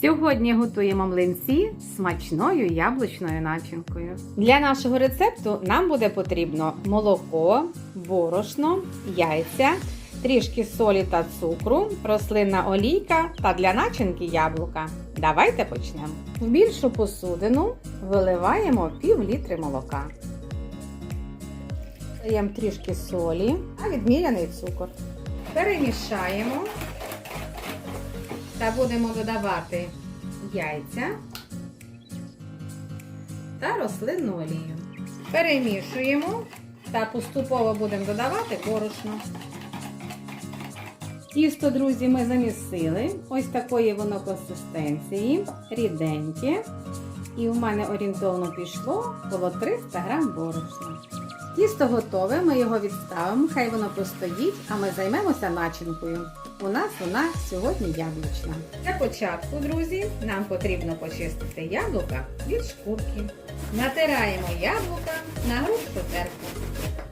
Сьогодні готуємо млинці смачною яблучною начинкою. Для нашого рецепту нам буде потрібно молоко, борошно, яйця, трішки солі та цукру, рослинна олійка та для начинки яблука. Давайте почнемо. В більшу посудину виливаємо пів літри молока. Даємо трішки солі та відміряний цукор. Перемішаємо та будемо додавати яйця та рослинну олію. Перемішуємо та поступово будемо додавати борошно. Тісто, друзі, ми замісили. Ось такої воно консистенції, ріденьке. І у мене орієнтовно пішло коло 300 грам борошна. Тісто готове, ми його відставимо, хай воно постоїть, а ми займемося начинкою. У нас вона сьогодні яблучна. Для початку, друзі, нам потрібно почистити яблука від шкурки. Натираємо яблука на грубшу терку.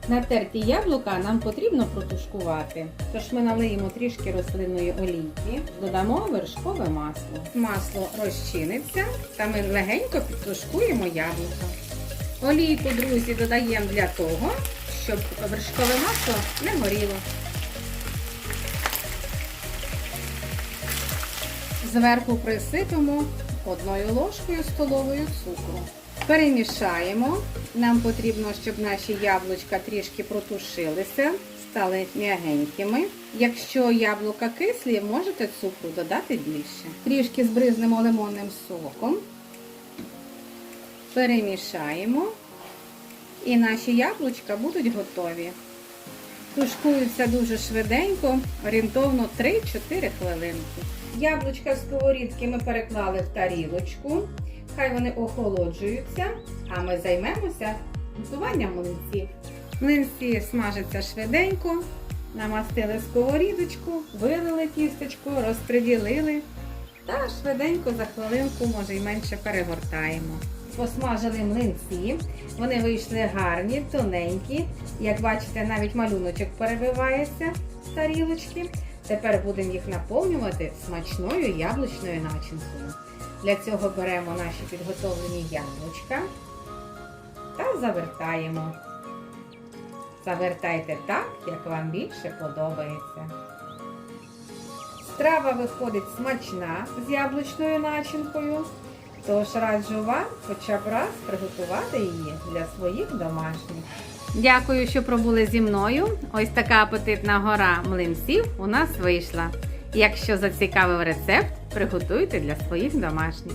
Натерті яблука нам потрібно протушкувати, тож ми налиємо трішки рослинної олійки, додамо вершкове масло. Масло розчиниться та ми легенько підтушкуємо яблука. Олійку, друзі, додаємо для того, щоб вершкове масло не горіло. Зверху присипемо одною ложкою столовою цукру. Перемішаємо. Нам потрібно, щоб наші яблучка трішки протушилися, стали м'ягенькими. Якщо яблука кислі, можете цукру додати більше. Трішки збризнемо лимонним соком. Перемішаємо. І наші яблучка будуть готові. Тушкуються дуже швиденько, орієнтовно 3-4 хвилинки. Яблучка з сковорідки ми переклали в тарілочку. Хай вони охолоджуються, а ми займемося готуванням млинців. Млинці смажаться швиденько, намастили сковорідочку, вилили тістечко, розподілили та швиденько за хвилинку, може й менше перегортаємо. Посмажили млинці, вони вийшли гарні, тоненькі. Як бачите, навіть малюночок перебивається з тарілочки. Тепер будемо їх наповнювати смачною яблучною начинкою. Для цього беремо наші підготовлені яблучка та завертаємо. Завертайте так, як вам більше подобається. Страва виходить смачна з яблучною начинкою. Тож раджу вам хоча б раз приготувати її для своїх домашніх. Дякую, що пробули зі мною. Ось така апетитна гора млинців у нас вийшла. Якщо зацікавив рецепт, приготуйте для своїх домашніх.